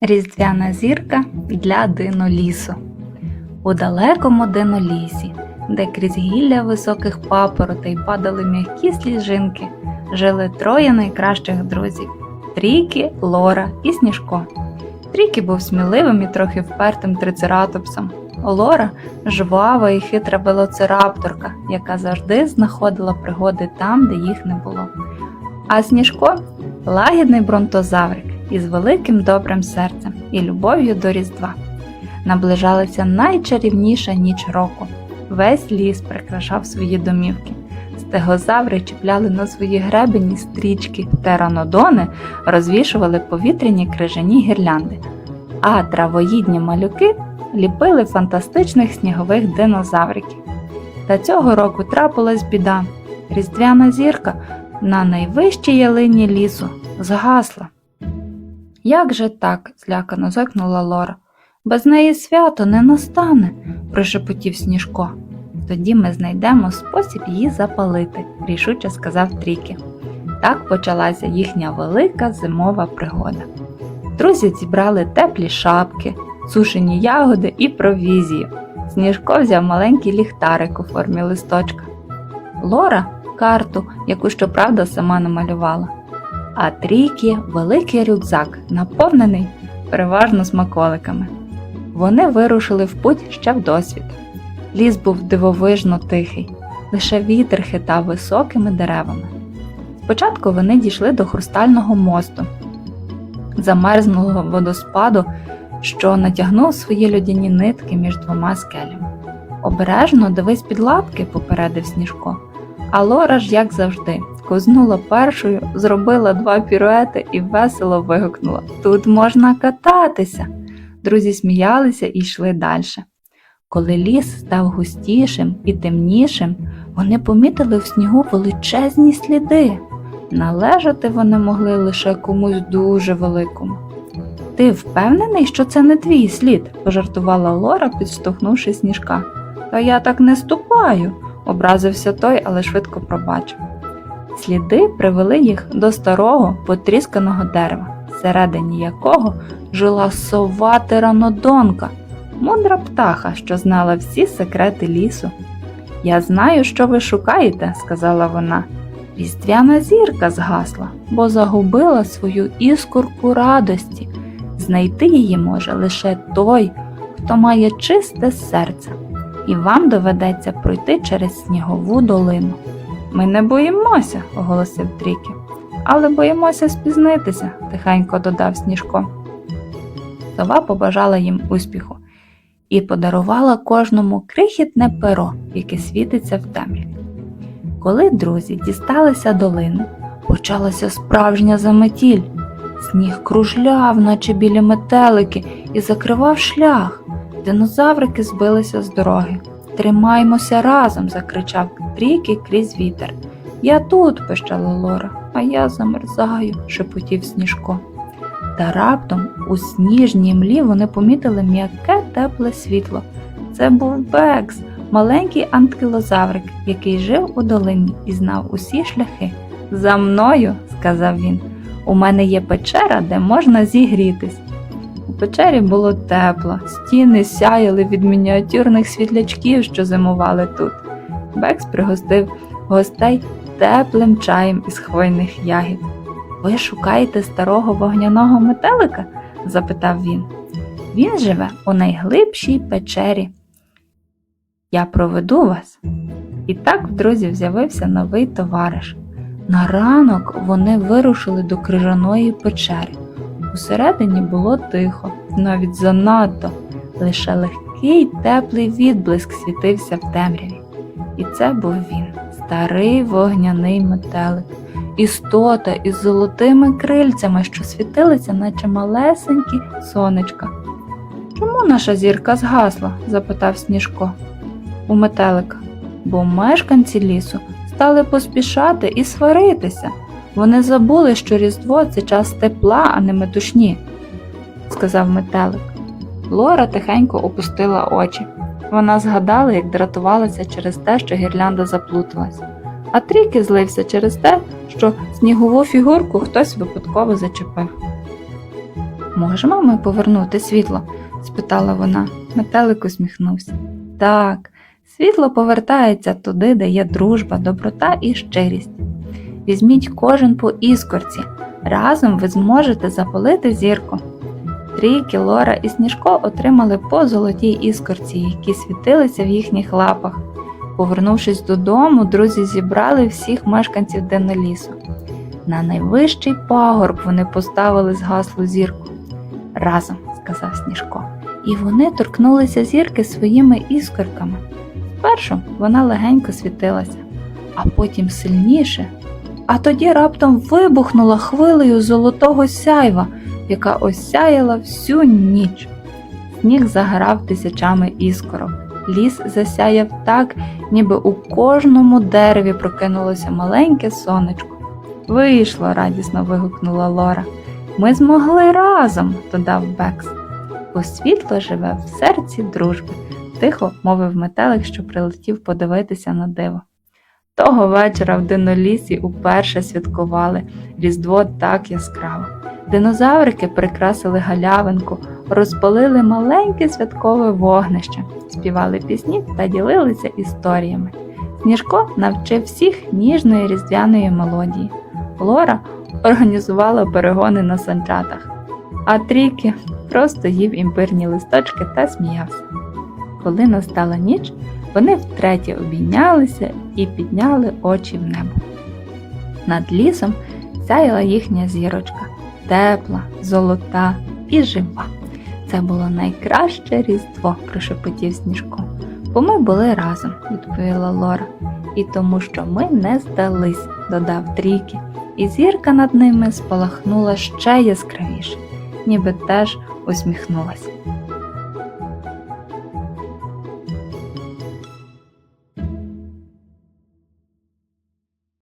Різдвяна зірка для динолісу. У далекому динолісі, де крізь гілля високих папоротей падали м'які сліжинки, жили троє найкращих друзів Трікі, Лора і Сніжко. Трікі був сміливим і трохи впертим трицератопсом. Лора жвава і хитра велоцирапторка, яка завжди знаходила пригоди там, де їх не було. А Сніжко лагідний бронтозаврик із великим добрим серцем і любов'ю до Різдва. Наближалася найчарівніша ніч року. Весь ліс прикрашав свої домівки. Стегозаври чіпляли на свої гребені стрічки, теранодони розвішували повітряні крижані гірлянди, а травоїдні малюки ліпили фантастичних снігових динозавриків. Та цього року трапилась біда. Різдвяна зірка на найвищій ялині лісу згасла. Як же так? злякано зойкнула Лора. Без неї свято не настане, прошепотів Сніжко. Тоді ми знайдемо спосіб її запалити, рішуче сказав Трікі. Так почалася їхня велика зимова пригода. Друзі зібрали теплі шапки, сушені ягоди і провізію. Сніжко взяв маленький ліхтарик у формі листочка. Лора карту, яку щоправда сама намалювала. А Трікі великий рюкзак, наповнений переважно смаколиками. Вони вирушили в путь ще в досвід. Ліс був дивовижно тихий, лише вітер хитав високими деревами. Спочатку вони дійшли до хрустального мосту, замерзлого водоспаду, що натягнув свої льодяні нитки між двома скелями. Обережно дивись під лапки, попередив Сніжко. А Лора ж, як завжди, кознула першою, зробила два піруети і весело вигукнула: Тут можна кататися. Друзі сміялися і йшли далі. Коли ліс став густішим і темнішим, вони помітили в снігу величезні сліди. Належати вони могли лише комусь дуже великому. Ти впевнений, що це не твій слід? пожартувала Лора, підштовхнувши сніжка. Та я так не ступаю, образився той, але швидко пробачив. Сліди привели їх до старого потрісканого дерева, всередині якого жила сова тиранодонка, мудра птаха, що знала всі секрети лісу. Я знаю, що ви шукаєте, сказала вона. Різдвяна зірка згасла, бо загубила свою іскорку радості. Знайти її може лише той, хто має чисте серце, і вам доведеться пройти через снігову долину. Ми не боїмося, оголосив Трікі, але боїмося спізнитися, тихенько додав Сніжко. Сова побажала їм успіху і подарувала кожному крихітне перо, яке світиться в темряві. Коли друзі дісталися долини, почалася справжня заметіль. Сніг кружляв, наче білі метелики, і закривав шлях. Динозаврики збилися з дороги. Тримаймося разом, закричав Трікі крізь вітер. Я тут, пищала Лора, а я замерзаю, шепотів Сніжко. Та раптом у сніжній млі вони помітили м'яке тепле світло. Це був Бекс, маленький анкилозаврик, який жив у долині і знав усі шляхи. За мною, сказав він, у мене є печера, де можна зігрітись. У печері було тепло, стіни сяяли від мініатюрних світлячків, що зимували тут. Бекс пригостив гостей теплим чаєм із хвойних ягід. Ви шукаєте старого вогняного метелика? запитав він. Він живе у найглибшій печері. Я проведу вас. І так в друзів з'явився новий товариш. На ранок вони вирушили до крижаної печери. Усередині було тихо, навіть занадто, лише легкий теплий відблиск світився в темряві. І це був він, старий вогняний метелик, істота із золотими крильцями, що світилися, наче малесенькі сонечка. Чому наша зірка згасла? запитав Сніжко у метелика, бо мешканці лісу стали поспішати і сваритися. Вони забули, що Різдво це час тепла, а не метушні, сказав метелик. Лора тихенько опустила очі. Вона згадала, як дратувалася через те, що гірлянда заплуталась. А тріки злився через те, що снігову фігурку хтось випадково зачепив. Можемо ми повернути світло? спитала вона. Метелик усміхнувся. Так, світло повертається туди, де є дружба, доброта і щирість. Візьміть кожен по іскорці. Разом ви зможете запалити зірку. Трійки, Лора і Сніжко отримали по золотій іскорці, які світилися в їхніх лапах. Повернувшись додому, друзі зібрали всіх мешканців Денолісу. На найвищий пагорб вони поставили згаслу зірку. Разом, сказав Сніжко, і вони торкнулися зірки своїми іскорками. Спершу вона легенько світилася, а потім сильніше, а тоді раптом вибухнула хвилею золотого сяйва, яка осяяла всю ніч. Сніг заграв тисячами іскорок. Ліс засяяв так, ніби у кожному дереві прокинулося маленьке сонечко. Вийшло, радісно вигукнула Лора. Ми змогли разом, додав Бекс. Бо світло живе в серці дружби, тихо мовив метелик, що прилетів подивитися на диво. Того вечора в динолісі уперше святкували Різдво так яскраво. Динозаврики прикрасили галявинку, розпалили маленьке святкове вогнище, співали пісні та ділилися історіями. Сніжко навчив всіх ніжної різдвяної мелодії. Лора організувала перегони на санчатах, а Трікі просто їв імбирні листочки та сміявся. Коли настала ніч, вони втретє обійнялися і підняли очі в небо. Над лісом сяяла їхня зірочка, тепла, золота і жива. Це було найкраще різдво, прошепотів Сніжко. Бо ми були разом, відповіла Лора. І тому, що ми не здались, додав Трікі, і зірка над ними спалахнула ще яскравіше, ніби теж усміхнулася.